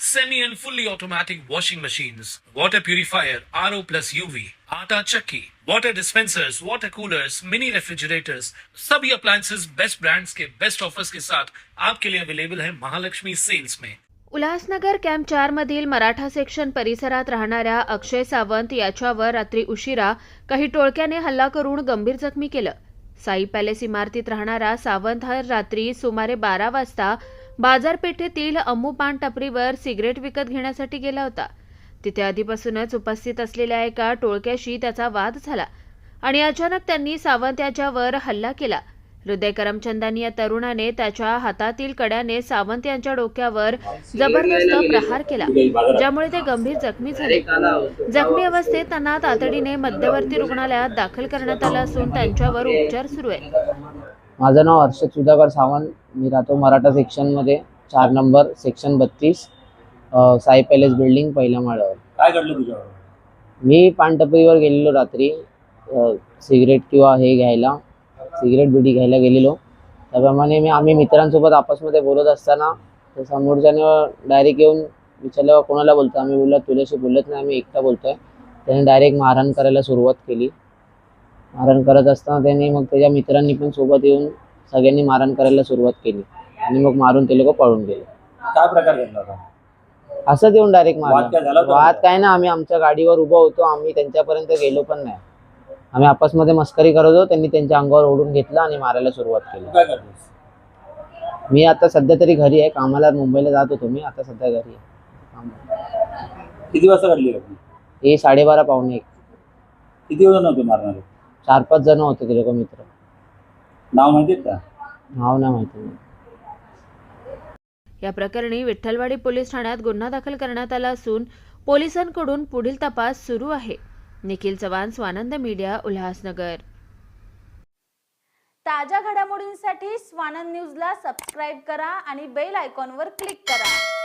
semi and fully automatic washing machines, water purifier, RO plus UV, आटा चक्की, water dispensers, water coolers, mini refrigerators, सभी appliances best brands के best offers के साथ आपके लिए अवेलेबल है महालक्ष्मी सेल्स में उल्हासनगर कॅम्प चार मधील मराठा सेक्शन परिसरात राहणाऱ्या अक्षय सावंत याच्यावर रात्री उशिरा काही टोळक्याने हल्ला करून गंभीर जखमी केलं. साई पॅलेस इमारतीत राहणारा सावंत हा रात्री सुमारे बारा वाजता बाजारपेठेतील अम्मू पान टपरीवर सिगरेट विकत घेण्यासाठी गेला होता. तिथे आधीपासूनच उपस्थित असलेल्या एका टोळक्याशी त्याचा वाद झाला आणि अचानक त्यांनी सावंत याच्यावर हल्ला केला. हृदय करमचंदानी या तरुणाने त्याच्या हातातील कड्याने सावंत यांच्या डोक्यावर जबरदस्त प्रहार केला ज्यामुळे ते गंभीर जखमी झाले. जखमी अवस्थेत त्यांना तातडीने मध्यवर्ती रुग्णालयात दाखल करण्यात आलं असून त्यांच्यावर उपचार सुरू आहेत. माझं नाव हर्षद सुधाकर सावंत. मी राहतो मराठा सेक्शनमध्ये चार नंबर सेक्शन बत्तीस. साई पॅलेस बिल्डिंग पहिल्या माळ्यावर. काय घडलं तुझ्यावर? मी पानटपरीवर गेलेलो रात्री. अ, सिगरेट किंवा हे घ्यायला सिगरेट बिडी घ्यायला गेलेलो. त्याप्रमाणे मी आम्ही मित्रांसोबत आपसमध्ये बोलत असताना तर समोरच्याने डायरेक्ट येऊन विचारलं कोणाला बोलतो आम्ही बोललो तुझ्याशी बोलत नाही आम्ही एकटा बोलतोय. त्याने डायरेक्ट मारहाण करायला सुरुवात केली. मारहाण करत असताना त्यांनी मग त्याच्या मित्रांनी पण सोबत येऊन सगळ्यांनी मारहाण करायला सुरुवात केली. आणि मग मारून ते लोक पळून गेले. काय प्रकार घडला होता? असंच येऊन डायरेक्ट वाद काय झाला मारलं होता? वाद काय ना आम्ही आमच्या गाडीवर उभं होतो आम्ही त्यांच्यापर्यंत गेलो पण नाही. आम्ही आपसमध्ये मस्करी करत होतो त्यांनी त्यांच्या अंगावर ओढून घेतलं आणि मारायला सुरुवात तू केली काय करतोस? मी आता सध्या तरी घरी आहे कामाला मुंबईला जात होतो मी आता सध्या घरी आहे. किती वाजता घडली घटना हे साडेबारा पावणे एक. किती जण होते मारणारे? चार पाच जण होते ते लोक मित्र. नाव माहिती आहेत का? नाव नाही माहिती मला. या प्रकरणी विठ्ठलवाडी पोलीस ठाण्यात गुन्हा दाखल करण्यात आला असून पोलिसांकडून पुढील तपास सुरू आहे. निखिल चव्हाण स्वानंद मीडिया उल्हासनगर. ताज्या घडामोडींसाठी स्वानंद न्यूजला सबस्क्राईब करा आणि बेल आयकॉनवर क्लिक करा.